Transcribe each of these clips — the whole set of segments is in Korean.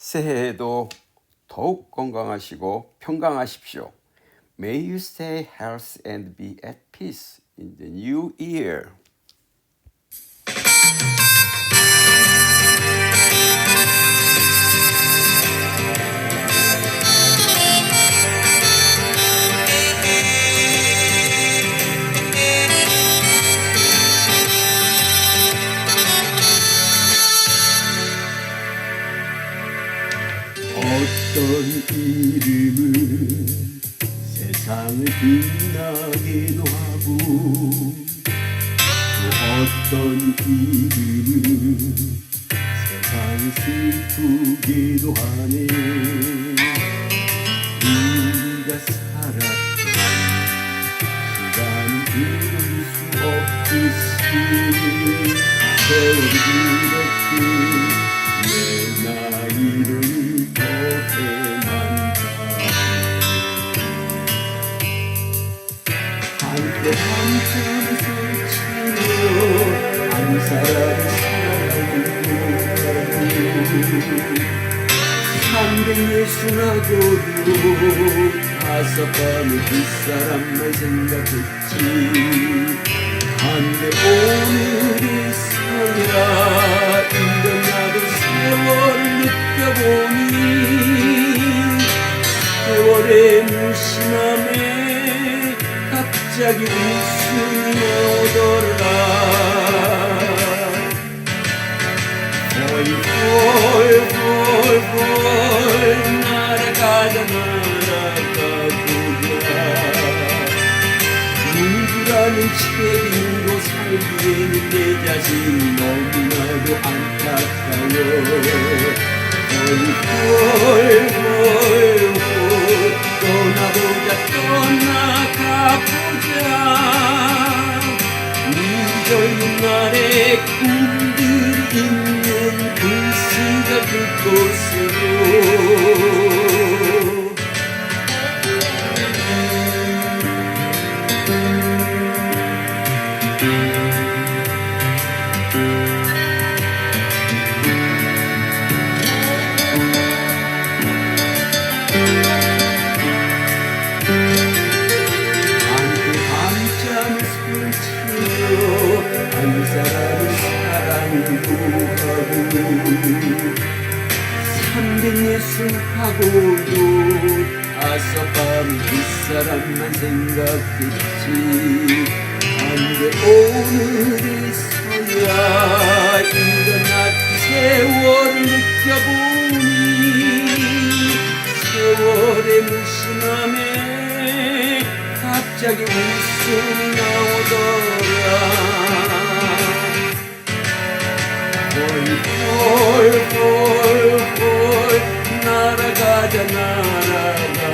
새해에도 더욱 건강하시고 평강하십시오. May you stay healthy and be at peace in the new year. 세상을 빛나게도 하고 또 어떤 이름은 세상을 슬프게도 하네. 우리가 살았던 시간은 그릴 수 없듯이 세월이 한때 한참을 설치며 한 사람을 사랑하고 삼백 예순하고도 밤을 그 사람만 생각했지 한데 오 갑자기 웃음이 나오더라. 헐헐헐헐 날아가자 날아가보자 누구라는 책임도 살기에는 내 자신 너무나도 안타까워. 헐헐헐헐 떠나보자 떠나가 이 젊은 날의 꿈들이 있는 그 시절 그곳으로 예순하고도 다섯 밤그 사람만 생각했지. 한데 오늘이 서야 일어나 세월을 느껴보니 세월의 무심함에 갑자기 웃음이 나오더라. 헐헐헐헐 날아가자 날아가보자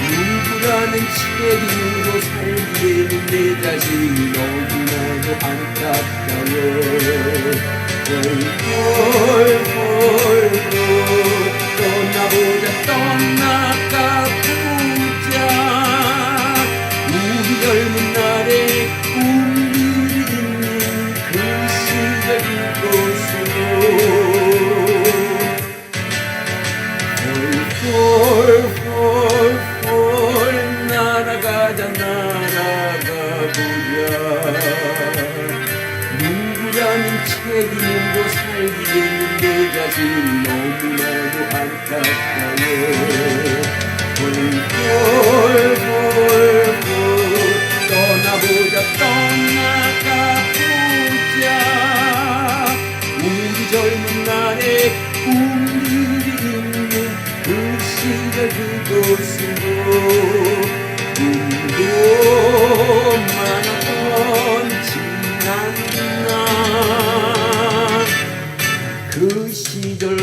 누구라는 책임으로 살기에는 내 자신이 너무나도 안타까워 헐헐헐헐 떠나보자 떠나 책임도 살기에는 내 자신 너무나도 안타까워. 헐헐 그 시절로.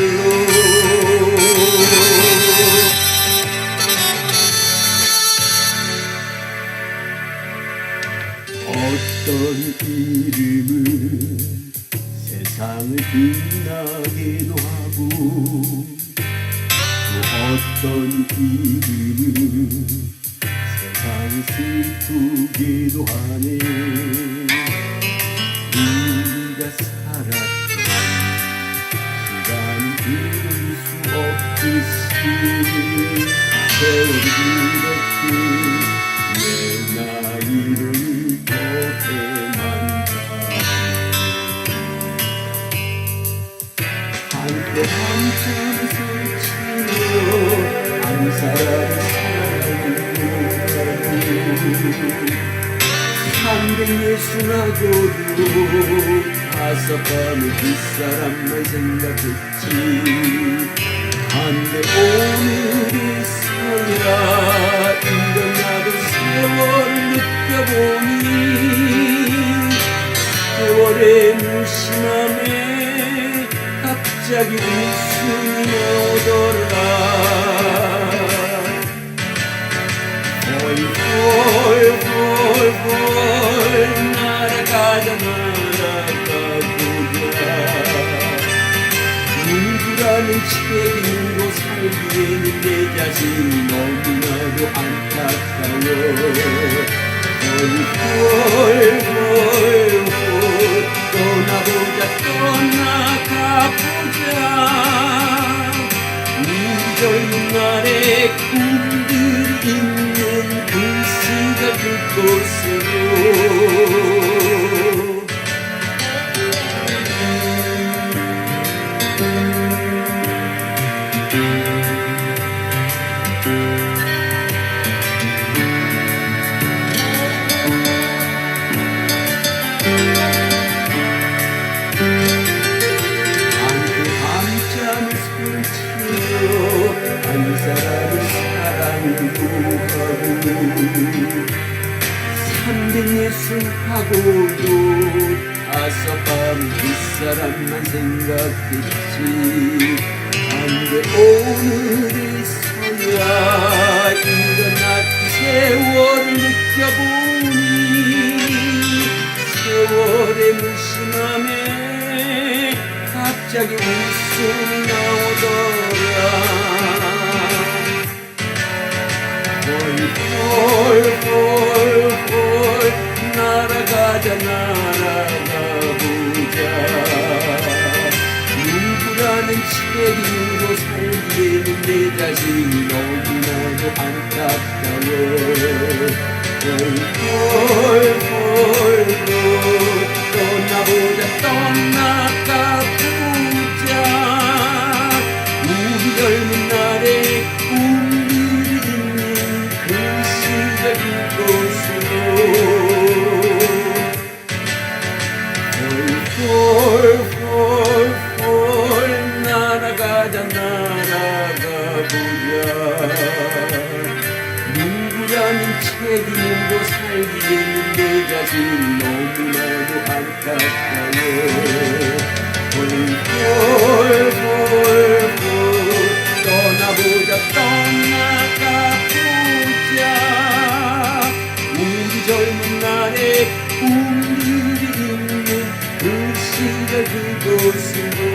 어떤 이름은 세상을 빛나게도 하고 또 어떤 이름은 세상을 슬프게도 하네. 우리가 살았던 뜻이 세월이 이렇게 내 나이를 만다 한때 한참 설치며 한 사람 사랑하고 한대 예수나고도 다섯 밤을 뒷사람만 생각했지 한데 오늘이서야 이런 내 자신이 너무나도 안타까워 예술하고도 다섯 밤 뒷사람만 생각했지. 한데 오늘에서야 일어난 세월을 느껴보니 세월의 무심함에 갑자기 웃음이 나오더 내 자신이 너무나도 안타까워. 홀홀홀홀 떠나보자 떠나가보자. 우리 젊은 날의 꿈들이 있는 그 시절 그곳 내 자신이 너무나도 안타까워 홀홀홀홀 떠나보자 떠나가 보자 우리 젊은 날의 꿈들이 있는 그 시절 그곳으로